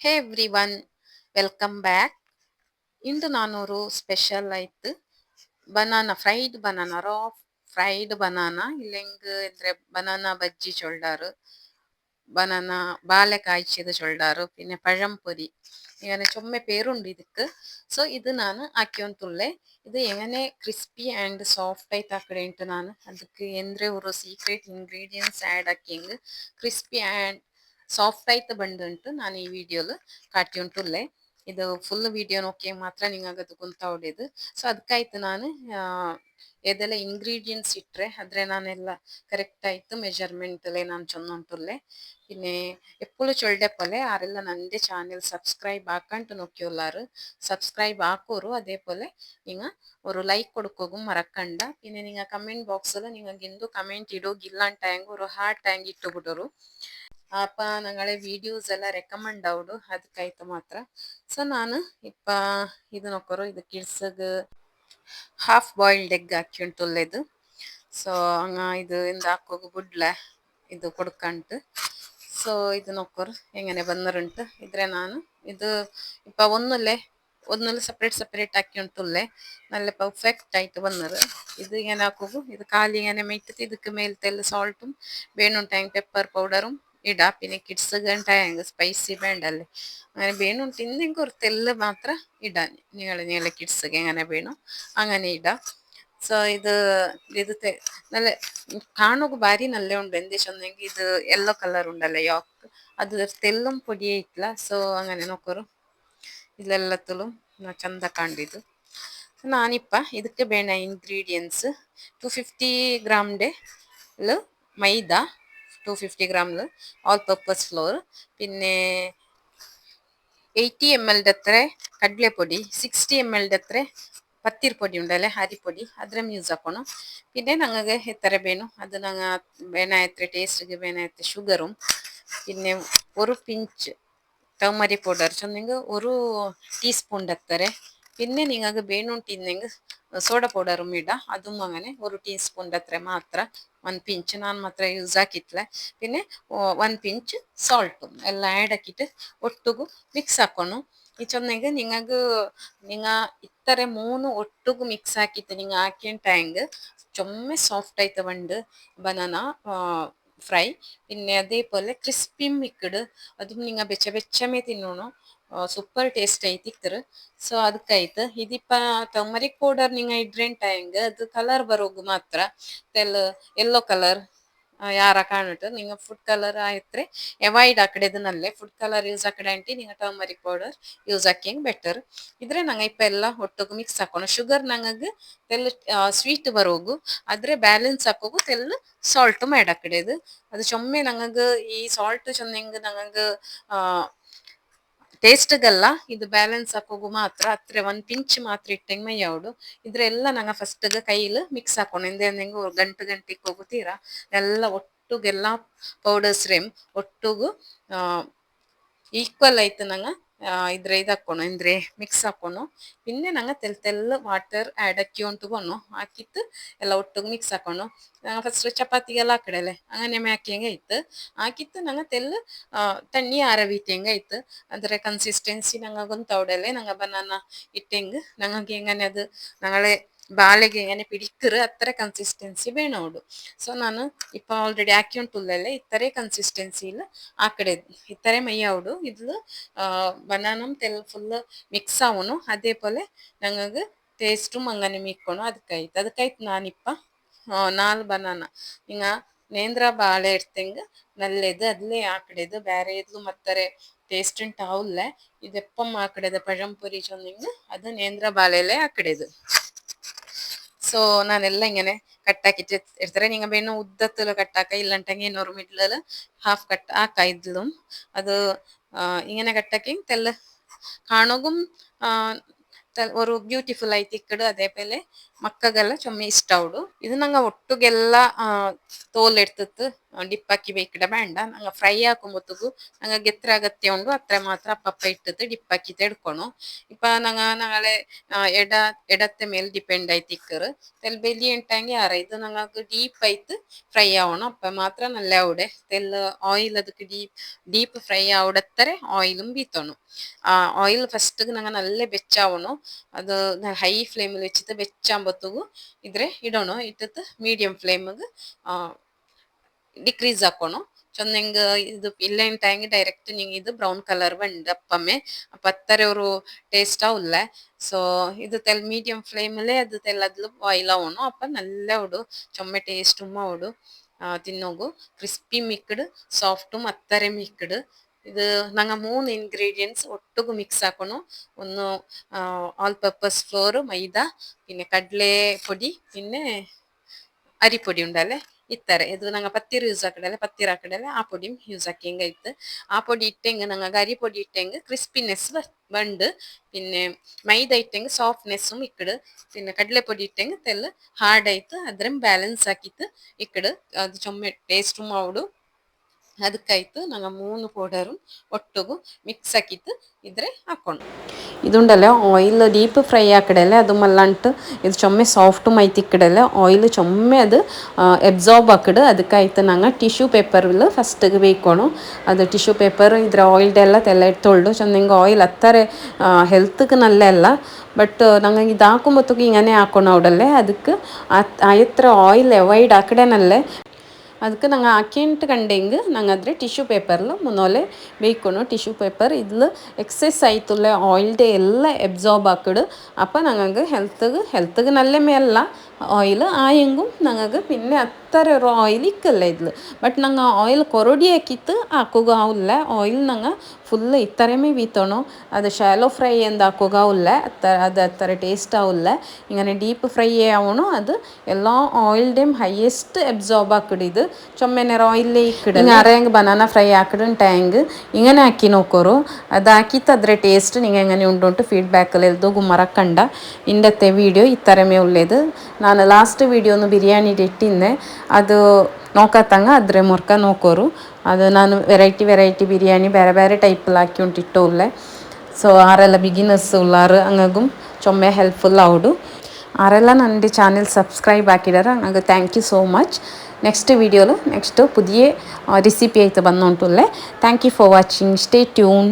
ಹೇ everyone welcome back ಇಂದು ನಾನೂರು special ಆಯಿತು banana fried banana raw fried banana ಇಲ್ಲ ಹೆಂಗೆ ಅಂದರೆ ಬನಾನಾ ಬಜ್ಜಿ ಚೊಳ್ದಾರು ಬನಾನಾ ಬಾಲೆ ಕಾಯ್ಚಿದ ಚೊಳ್ದಾರು പിന്നെ പഴംപൊരി ഇങ്ങനെ ചുമ്മ പേരുണ്ട് ഇതിക്ക് സോ ഇത് നാന് ആക്കിയൊന്നുള്ളേ ഇത് എങ്ങനെ ക്രിസ്പി ആൻഡ് സോഫ്റ്റ് ആയിട്ട് ആക്കിടേണ്ടത് നാന് അതുക്ക് എന്തൊരു ഒരു സീക്രട്ട് ഇൻഗ്രീഡിയൻസ് ആഡ് ആക്കിയെങ്കിൽ ക്രിസ്പി ആൻഡ് ಸಾಫ್ಟ್ ಆಯ್ತು ಬಂದ್ ಉಂಟು ನಾನ್ ಈ ವಿಡಿಯೋ ಲ್ ಇದು ಫುಲ್ ವಿಡಿಯೋ ನೋಕೆ ಮಾತ್ರ ನಿಂಗದ್ ಗುಲ್ತಾ ಒಡೆದು ಸೊ ಅದ್ಕಾಯ್ತು ನಾನು, ಆ, ಎದೆಲ್ಲ ಇಂಗ್ರೀಡಿಯನ್ಸ್ ಇಟ್ರೆ ಆದ್ರೆ ನಾನೆಲ್ಲ ಕರೆಕ್ಟ್ ಆಯ್ತು ಮೆಜರ್ಮೆಂಟ್ಲೆ ನಾನ್ ಚೊಂದ ಉಂಟುಲ್ಲೆ ಪಿನ್ನೆ ಎಪ್ಪುಳು ಚೊಳ್ಳೆ ಪೊಲೆ ಅವರೆಲ್ಲ ನಂದೇ ಚಾನೆಲ್ ಸಬ್ಸ್ಕ್ರೈಬ್ ಹಾಕ್ಕೊಂಡು ನೊಕಿಯೋಲ್ಲಾರು. ಸಬ್ಸ್ಕ್ರೈಬ್ ಆಕೋರು ಅದೇ ಪೋಲೆ ನಿಂಗ ಒರು ಲೈಕ್ ಕೊಡ್ಕೋಗು ಮರಕಂಡ. ಪಿನೆ ನಿಂಗ ಕಮೆಂಟ್ ಬಾಕ್ಸ್ ಲ್ ನಿಂಗಿಂದು ಕಮೆಂಟ್ ಇಡೋ ಇಲ್ಲಾಂತ ಯಾಂಗು ಹಾರ್ಡ್ ಟ್ಯಾಂಕ್ ಇಟ್ಟು ಬಿಡೋರು ಅಪ್ಪ ನಂಗಳೆ ವೀಡಿಯೋಸ್ ಎಲ್ಲ ರೆಕಮೆಂಡ್ ಅವಡು ಅದಕ್ಕಾಯ್ತು ಮಾತ್ರ ಸೊ ನಾನು ಇಪ್ಪ ಇದು ನೋಕ್ಕೋರು ಇದು ಕಿಡ್ಸಗ್ ಹಾಫ್ ಬಾಯ್ಲ್ಡ್ ಎಗ್ ಹಾಕಿ ಉಂಟು ಸೊ ಹಂಗ ಇದು ಇಂದ ಹಾಕೋಗ ಬುಡ್ಲೆ ಇದು ಕೊಡ್ಕಂಟು ಸೊ ಇದು ನೋಕ್ಕೋರು ಹೆಂಗನೆ ಬಂದರುಂಟು ಇದ್ರೆ ನಾನು ಇದು ಇಪ್ಪ ಒಂದಲ್ಲೇ ഒന്നുമില്ല സെപ്പറേറ്റ് സെപ്പറേറ്റ് ആക്കി ഉണ്ടല്ലേ നല്ല പെർഫെക്റ്റ് ആയിട്ട് വന്നത് ഇത് ഇങ്ങനെ ആക്കുമ്പോൾ ഇത് കാലി ഇങ്ങനെ മേറ്റത്ത് ഇതുക്ക് മേലത്തെ സോൾട്ടും വേണുണ്ടെങ്കിൽ പെപ്പർ പൗഡറും ഇടാം പിന്നെ കിഡ്സ് ഉണ്ടായെങ്കിൽ സ്പൈസി വേണ്ടല്ലേ അങ്ങനെ വീണു തിന്നെങ്കിൽ ഒരു തെല്ല് മാത്രം ഇടാം നിങ്ങൾ നിങ്ങളെ കിഡ്സൊക്കെ എങ്ങനെ വീണു അങ്ങനെ ഇടാം ಸೊ ಇದು ಇದು ನಲ್ಲೆ ಕಾಣೋಗು ಬಾರಿ ನಲ್ಲೇ ಉಂಡು ಎಂದೇಶೊಂದೆಂಗೆ ಇದು ಎಲ್ಲೋ ಕಲರ್ ಉಂಡಲ್ಲ ಯಾಕ್ ಅದು ತೆಲ್ಲಂ ಪೊಡಿಯೇ ಇತ್ತಲ ಸೊ ಹಂಗನೆ ನೋಕೋರು ಇಲ್ಲೆಲ್ಲ ತುಳು ಚಂದ ಕಾಣಿದ್ದು ನಾನಿಪ್ಪ ಇದಕ್ಕೆ ಬೇಡ ಇಂಗ್ರೀಡಿಯೆಂಟ್ಸ್ ಟು ಫಿಫ್ಟಿ ಗ್ರಾಮ್ ಡೇ ಮೈದಾ ടു ഫിഫ്റ്റി ഗ്രാമിൽ ഓൾ പർപ്പസ് ഫ്ലോർ പിന്നെ എയ്റ്റി എം എല്ലിൻ്റെ അത്ര കടലപ്പൊടി സിക്സ്റ്റി എം എല്ലിൻ്റെ അത്ര പത്തിരി പൊടി ഉണ്ടല്ലേ അരിപ്പൊടി അതിലും യൂസ് ആക്കണം പിന്നെ ഞങ്ങൾക്ക് എത്ര വേണം അത് ഞങ്ങൾ വേണായത്ര ടേസ്റ്റിക്ക് വേണായത്ര ഷുഗറും പിന്നെ ഒരു പിഞ്ച് ടർമറി പൗഡർ ചെന്നെങ്കിൽ ഒരു ടീസ്പൂൺ എത്ര പിന്നെ നിങ്ങൾക്ക് വേണുണ്ടിന്നെങ്കിൽ സോഡ പൗഡറും ഇടാം അതും അങ്ങനെ ഒരു ടീസ്പൂണിൻ്റെ അത്ര മാത്രം വൺ പിഞ്ച് ഞാൻ മാത്രമേ യൂസ് ആക്കിയിട്ടില്ല പിന്നെ വൺ പിഞ്ച് ಸಾಲ್ಟು ಎಲ್ಲ ಆ್ಯಡ್ ಹಾಕಿಟ್ಟು ಒಟ್ಟಿಗೂ ಮಿಕ್ಸ್ ಹಾಕೊಂಡು ಈ ಚೊನ್ನೆಗೆ ನಿಂಗು ನಿಂಗ ಇತ್ತರೆ ಮೂನು ಒಟ್ಟಿಗೂ ಮಿಕ್ಸ್ ಹಾಕಿತ್ತು ನಿಂಗೆ ಹಾಕಿನ ಟ್ಯಾಂಗ್ ಚೊಮ್ಮೆ ಸಾಫ್ಟ್ ಆಯ್ತು ಬಂಡು ಬನಾನಾ ಫ್ರೈ പിന്നെ അതേപോലെ ക്രിസ്പിയും മിക്കഡ് അതും നിങ്ങൾ വെച്ച വെച്ചമേ തിന്നണം ಸೂಪರ್ ಟೇಸ್ಟ್ ಐತಿ ಇಕ್ತರ. ಸೊ ಅದಕ್ಕಾಯ್ತು ಇದಿಪ್ಪ ಟರ್ಮರಿಕ್ ಪೌಡರ್ ನಿಂಗ ಇಡ್ರೆಂಟ್ ಆಯಂಗ, ಅದು ಕಲರ್ ಬರೋಗು ಮಾತ್ರ. ತೆಲ್ ಎಲ್ಲೋ ಕಲರ್ ಯಾರ ಕಾಣುಟ್ಟು ನಿಂಗೆ ಫುಡ್ ಕಲರ್ ಆಯ್ತ್ರೆ ಅವಾಯ್ಡ್ ಆಕಡೆದನಲ್ಲೇ ಫುಡ್ ಕಲರ್ ಯೂಸ್ ಆಕಡೆ ಅಂಟಿ ನಿಂಗ ಟರ್ಮರಿಕ್ ಪೌಡರ್ ಯೂಸ್ ಹಾಕಿಂಗ್ ಬೆಟರ್ ಇದ್ರೆ ನಂಗೆ ಇಪ್ಪ ಎಲ್ಲ ಒಟ್ಟಿಗೆ ಮಿಕ್ಸ್ ಹಾಕೋಣ. ಶುಗರ್ ನಂಗೆ ತೆಲ್ ಸ್ವೀಟ್ ಬರೋಗು. ಆದ್ರೆ ಬ್ಯಾಲೆನ್ಸ್ ಹಾಕೋಗು, ತೆಲ್ ಸಾಲ್ಟ್ ಮಾಡಿ ಆಕಡೆದು ಅದು ಚೊಮ್ಮೆ ನಂಗೆ ಈ ಸಾಲ್ಟ್ ಚೊನ್ನೆಂಗ್ ನಂಗೆ ಟೇಸ್ಟ್ಗಲ್ಲ ಇದು ಬ್ಯಾಲೆನ್ಸ್ ಹಾಕೋಗು ಮಾತ್ರ, ಹತ್ರ ಒಂದ್ ಪಿಂಚ್ ಮಾತ್ರ ಇಟ್ಟಂಗ್ ಮೈ ಇದ್ರೆಲ್ಲ ನಂಗೆ ಫಸ್ಟ್ಗೆ ಕೈಲಿ ಮಿಕ್ಸ್ ಹಾಕೋಣ. ಹಿಂದೆ ಹೆಂಗೋ ಗಂಟು ಗಂಟಿಗೆ ಹೋಗುತ್ತೀರಾ ಎಲ್ಲ ಒಟ್ಟುಗೆಲ್ಲ ಪೌಡರ್ಸ್ ರೇಮ್ ಒಟ್ಟುಗು ಈಕ್ವಲ್ ಆಯ್ತು ನಂಗೆ. ಇದ್ರೆ ಇದು ಹಾಕೋಣ ಅಂದ್ರೆ ಮಿಕ್ಸ್ ಹಾಕೋಣ പിന്നെ ഞങ്ങൾ തെൽ തെല്ല് വാട്ടർ ആഡ് ആക്കിയോണ്ടുകൊണ്ടു ಹಾಕಿತ್ತು ಎಲ್ಲ ಒಟ್ಟಿಗೆ ಮಿಕ್ಸ್ ಹಾಕೊಂಡು ಫಸ್ಟ್ ಚಪಾತಿಗೆಲ್ಲ ಹಾಕಡಲೆ അങ്ങനെ ಹಾಕಿಯಂಗೆ ಆಯ್ತು ಹಾಕಿತ್ತು ನಂಗೆ ತೆಲ್ಲು ತಣ್ಣಿ ಆರವೀತಿಯಂಗೆ ಆಯ್ತು ಅದರ ಕನ್ಸಿಸ್ಟೆನ್ಸಿ ನಂಗೆ ಗೊತ್ತವಡಲೆ ನಂಗೆ ಬನಾನ ಇಟ್ಟಂಗೆ ನಂಗೆ ಹೆಂಗನೆ ಅದು ഞങ്ങളെ ബാലയ്ക്ക് ഇങ്ങനെ പിടിക്കറ് അത്ര കൺസിസ്റ്റൻസി വേണോട് സോ ഞാൻ ഇപ്പോൾ ഓൾറെഡി ആക്കിയോൺ തുള്ളല്ലേ ഇത്രേ കൺസിസ്റ്റൻസിയിൽ ആക്കടെ ഇത്രേ മയ്യാവുടു ഇതിൽ ബനാനം തെൽ ഫുള്ള് മിക്സ് ആവണു അതേപോലെ ഞങ്ങൾക്ക് ടേസ്റ്റും അങ്ങനെ മീക്കണം അതുക്കായിട്ട് അതുക്കായിട്ട് ഞാനിപ്പോൾ നാല് ബനാന നിങ്ങൾ ನೇಂದ್ರ ಬಾಳೆ ಇಡ್ತಂಗೆ ನಲ್ಲೆದು ಅದ್ಲೇ ಆಕಡೆದು ಬೇರೆ ಎದ್ಲು ಮತ್ತರೆ ಟೇಸ್ಟ್ ಉಂಟಾವಲ್ಲೇ ಇದೆಪ್ಪಮ್ಮ ಆಕಡೆದ ಪഴಂಪುರಿ ಚೊಂದಿಂಗ್ ಅದು ನೇಂದ್ರ ಬಾಳೆಲೆ ಆಕಡೆದು ಸೊ ನಾನೆಲ್ಲ ಹಿಂಗೇನೆ ಕಟ್ಟಾಕಿಟ್ಟು ಇರ್ತಾರೆ ಹಿಂಗೆ ಬೇನು ಉದ್ದತ್ತಲು ಕಟ್ಟಾಕ ಇಲ್ಲಂಟಂಗೆ ಇನ್ನೊರು ಮಿಡ್ಲಲ್ಲಿ ಹಾಫ್ ಕಟ್ ಹಾಕ ಇದ್ಲು ಅದು ഇങ്ങനെ കട്ടക്കി തെല്ല കാണുകും ഒരു ബ്യൂട്ടിഫുൾ ആയിട്ട് ഇക്കട് അതേപോലെ ಮಕ್ಕಗೆಲ್ಲ ಚೊಮ್ಮೆ ಇಷ್ಟ ಉಡು ಇದು ನಂಗೆ ಒಟ್ಟುಗೆಲ್ಲ ತೋಲ್ ಎಡ್ತತ್ತು ಡಿಪ್ಪಕ್ಕಿ ಬೇಕಿಡ ಬೇಂಡ ನಂಗೆ ಫ್ರೈ ಹಾಕೊಂಬತ್ತುಗು ನಂಗೆ ಗೆತ್ರ ಅಗತ್ಯ ಉಂಡು ಅತ್ರ ಮಾತ್ರ ಅಪ್ಪಪ್ಪ ಇಟ್ಟದ್ದು ಡಿಪ್ಪಕ್ಕಿ ತೆಡ್ಕೊಣು ಇಪ್ಪ ನಂಗ ನಾಳೆ ಎಡ ಎಡತ್ತೆ ಮೇಲೆ ಡಿಪೆಂಡ್ ಆಯ್ತು ಇಕ್ಕರು ತೆಲ್ ಬೆಲಿ ಎಂಟಂಗೆ ಯಾರ ಇದು ನಂಗೆ ಡೀಪ್ ಆಯ್ತು ಫ್ರೈ ಆವಣ ಅಪ್ಪ ಮಾತ್ರ ನಲ್ಲೆ ಆವಡೆ ತೆಲ್ ಆಯಿಲ್ ಅದಕ್ಕೆ ಡೀಪ್ ಡೀಪ್ ಫ್ರೈ ಆವಡತ್ತರೆ ಆಯಿಲ್ ಬೀತೋಣು ಆ ಆಯಿಲ್ ಫಸ್ಟ್ ನಂಗೆ ನಲ್ಲೆ ಬೆಚ್ಚಾವಣು ಅದು ಹೈ ಫ್ಲೇಮ್ വെച്ചിട്ട് ಬೆಚ್ಚಾಂಬತ್ತುಗು ಇದ್ರೆ ಇಡೋಣ, ಇಟ್ಟತ್ ಮೀಡಿಯಂ ಫ್ಲೇಮ್ಗೆ ಡಿಕ್ರೀಸ್ ಹಾಕೋಣ. ಚಂದಂಗ ಇದು, ಇಲ್ಲ ಟೈಂಗ್ ಡೈರೆಕ್ಟ್ ನಿಂಗೆ ಇದು ಬ್ರೌನ್ ಕಲರ್ ಬಂಡ್ ಅಪ್ಪಮ್ಮೆ ಪತ್ತರೆ ಅವರು ಟೇಸ್ಟ್ ಉಲ್ಲ ಸೊ ಇದು ತೆಲ್ ಮೀಡಿಯಂ ಫ್ಲೇಮಲ್ಲೇ ಅದು ತೆಲ್ಲದ್ಲು ಬಾಯ್ಲ್ ಅವನು ಅಪ್ಪ ನಲ್ಲ ಉಡು. ಚೊಮ್ಮೆ ಟೇಸ್ಟ್ ಉಮ್ಮ ಉಡು. ತಿನ್ನೋಗು. ಕ್ರಿಸ್ಪಿ ಮಿಕ್ಡ್ ಸಾಫ್ಟು ಮತ್ತರೆ ಮಿಕ್ಡ್ ಇದು ನಂಗೆ ಮೂರು ಇನ್ಗ್ರೀಡಿಯೆಂಟ್ಸ್ ಒಟ್ಟಿಗೆ ಮಿಕ್ಸ್ ಹಾಕೋಣ ಒಂದು ಆಲ್ ಪರ್ಪಸ್ ಫ್ಲೋರ್ ಮೈದಾ പിന്നെ ಕಡಲೆ പൊടി പിന്നെ അരിപ്പൊടി ഉണ്ടല്ലേ ഇത്തരം ഇത് ഞങ്ങൾ പത്തിര യൂസ് ആക്കടല്ലേ പത്തിരാക്കടല്ലേ ആ പൊടിയും യൂസ് ആക്കിയെങ്കിൽ ഇത് ആ പൊടി ഇട്ടെങ്കിൽ ഞങ്ങൾക്ക് അരിപ്പൊടി ഇട്ടെങ്കിൽ ക്രിസ്പിനെസ് വണ്ട് പിന്നെ മൈദ ഇട്ടെങ്കിൽ സോഫ്റ്റ്നെസ്സും ഇക്കട് പിന്നെ കടലപ്പൊടി ഇട്ടെങ്കിൽ തെല്ല് ഹാർഡായിട്ട് അത്രയും ബാലൻസ് ആക്കിയിട്ട് ഇക്കട് അത് ചുമ ടേസ്റ്റും ആവിടും ಅದಕ್ಕಾಯ್ತು ನಂಗೆ ಮೂನು ಪೌಡರು ಒಟ್ಟಿಗೂ ಮಿಕ್ಸ್ ಹಾಕಿತ್ತು ಇದ್ರೆ ಹಾಕೊಂಡು ಇದುಂಡಲ್ಲ ಆಯಿಲ್ ಡೀಪ್ ಫ್ರೈ ಆಕಡೆಲ್ಲ ಅದು ಮಲ್ಲಂಟು, ಇದು ಚೊಮ್ಮೆ ಸಾಫ್ಟ್ ಮೈತಿ ಇಕ್ಕಡಲೆ ಆಯಿಲ್ ಚೊಮ್ಮೆ ಅದು ಎಬ್ಸಾರ್ಬ್ ಆಕಡೆ ಅದಕ್ಕಾಯ್ತು ನಂಗೆ ಟಿಶ್ಯೂ ಪೇಪರ್ಲು ಫಸ್ಟಿಗೆ ಬೇಯ್ಕೊಣು ಅದು ಟಿಶ್ಯೂ ಪೇಪರ್ ಇದ್ರ ಆಯಿಲ್ಡೆಲ್ಲ ತೆಲ್ಲ ತೊಳ್ದು ಚಂದಂಗೆ ಆಯಿಲ್ ಹತ್ತಾರೆ ಹೆಲ್ತ್ಗೆ ನಲ್ಲೆ ಅಲ್ಲ ಬಟ್ ನಂಗೆ ಇದು ಹಾಕೊಂಬತ್ತಕ್ಕೆ ಹಿಂಗನೆ ಹಾಕೋಣ ಅವಡಲ್ಲೇ. ಅದಕ್ಕೆ ಆಯತ್ರ ಆಯಿಲ್ ಅವಾಯ್ಡ್ ಹಾಕಡೆನಲ್ಲೇ ಅದಕ್ಕೆ ನಂಗೆ ಹಾಕ್ಯಂಟ್ ಕಂಡೆಂಗೆ ನಂಗೆ ಆದರೆ ಟಿಶ್ಯೂ ಪೇಪರ್ಲು ಮುನ್ನೋಲೆ ಬೇಯ್ಕೊಣು ಟಿಶ್ಯೂ ಪೇಪರ್ ಇದ್ಲು ಎಕ್ಸೆಸ್ ಆಯ್ತುಲ್ಲೆ ಆಯಿಲ್ಡೆ ಎಲ್ಲ ಎಬ್ಸಾರ್ಬ್ ಹಾಕಡು ಅಪ್ಪ ನಂಗೆ ಹೆಲ್ತ್ಗೆ ಹೆಲ್ತ್ಗೆ ನಲ್ಲೆ ಮೇಲ್ಲ ಆಯಿಲ್ ಆಯಂಗು ನಂಗೆ പിന്നെ അത്ര ഒരു ഓയിൽ ഇക്കല്ല ഇതിൽ ബട്ട് ನಂಗೆ ಆಯಿಲ್ ಕೊರಡಿ ಹಾಕಿತ್ತು ಹಾಕೋಗ ಅವಲ್ಲ ಆಯಿಲ್ ನಂಗೆ ಫುಲ್ ಇತ್ತರೆಮೇ ಬೀತೋಣು ಅದು ಶಾಲೋ ಫ್ರೈ ಎಂದು ಹಾಕೋಗ ಅವಲ್ಲ ಅದು ಅತ್ತರ ಟೇಸ್ಟ್ ಅವಲ್ಲ ಇಂಗನೆ ಡೀಪ್ ಫ್ರೈ ಆವಣು ಅದು ಎಲ್ಲ ಆಯಿಲ್ ಡೇಮ್ highest absorb ಹಾಕಿಡಿದು ಚೊಮ್ಮೆನೆರ ಆಯಿಲ್ಲೇ ಇಕ್ಕಡು ಅರೆಂಗ್ banana fry ಹಾಕಿಡು Tang ಇಂಗನೆ ಹಾಕಿ ನೋಕೋರು ಅದು ಹಾಕಿತ್ತು ಅದ್ರ ಟೇಸ್ಟ್ ನಿಂಗೆ ಹೆಂಗನೆ ಉಂಟುಂಟು ಫೀಡ್ಬ್ಯಾಕಲ್ಲಿ ಎಲ್ದು ಮರಕಂಡ ಇಂಡತ್ತೆ ವೀಡಿಯೋ ಇತ್ತರೆಮೇ ಉಳ್ಳೇದು ನಾನು ಲಾಸ್ಟ್ ವೀಡಿಯೋನು ಬಿರಿಯಾನಿದು ಇಟ್ಟಿದ್ದೆ ಅದು ನೋಕತ್ತಂಗ ಅದ್ರ ಮೊರ್ಕ ನೋಕೋರು ಅದು ನಾನು ವೆರೈಟಿ ವೆರೈಟಿ ಬಿರಿಯಾನಿ ಬೇರೆ ಬೇರೆ ಟೈಪಲ್ಲಿ ಹಾಕಿ ಉಂಟು ಇಟ್ಟೋಲ್ಲೆ ಸೊ ಆರೆಲ್ಲ ಬಿಗಿನರ್ಸ್ ಉಳ್ಳಾರು ಹಂಗಾಗು ಚೊಮ್ಮೆ ಹೆಲ್ಪ್ಫುಲ್ ಅವಡು ಆರೆಲ್ಲ ನನ್ನ ಚಾನೆಲ್ ಸಬ್ಸ್ಕ್ರೈಬ್ ಹಾಕಿದಾರ ನನಗೆ thank you so much next ವೀಡಿಯೋಲು next ಪುದಿಯ recipe ಆಯ್ತು ಬಂದುಂಟುಲ್ಲೆ thank you for watching stay tune